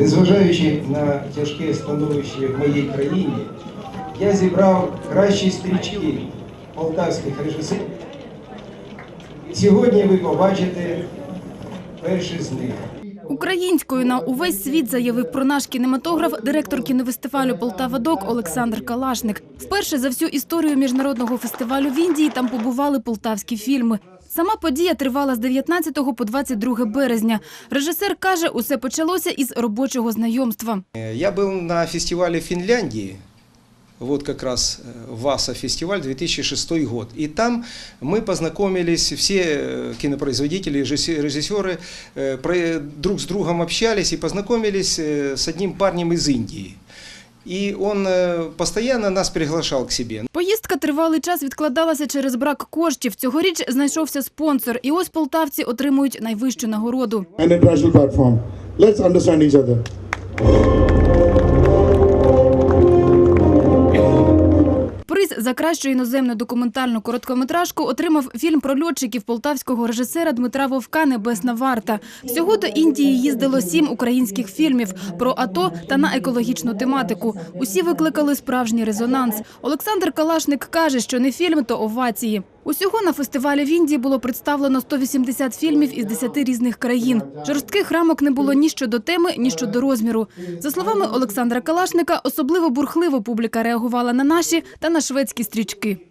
Незважаючи на тяжке становище в моїй країні, я зібрав кращі стрічки полтавських режисерів. Сьогодні ви побачите перший з них. Українською на увесь світ заявив про наш кінематограф директор кінофестивалю Полтава Док Олександр Калашник. Вперше за всю історію міжнародного фестивалю в Індії там побували полтавські фільми. Сама подія тривала з 19 по 22 березня. Режисер каже, усе почалося із робочого знайомства. Я был на фестивале в Финляндии, вот как раз э, ВАСА фестиваль 2006 год. И там мы познакомились, все э, кинопроизводители, режиссе- режиссеры э, про- друг с другом общались и познакомились э, с одним парнем из Индии. И он э, постоянно нас приглашал к себе. Поїздка тривалий час відкладалася через брак коштів. Цьогоріч знайшовся спонсор, і ось полтавці отримують найвищу нагороду. an Приз за кращу іноземну документальну короткометражку отримав фільм про льотчиків полтавського режисера Дмитра Вовка Небесна варта. Всього до Індії їздило сім українських фільмів про АТО та на екологічну тематику. Усі викликали справжній резонанс. Олександр Калашник каже, що не фільм, то овації. Усього на фестивалі в Індії було представлено 180 фільмів із 10 різних країн. Жорстких рамок не було ні щодо теми, ні щодо розміру. За словами Олександра Калашника, особливо бурхливо публіка реагувала на наші та на шведські стрічки.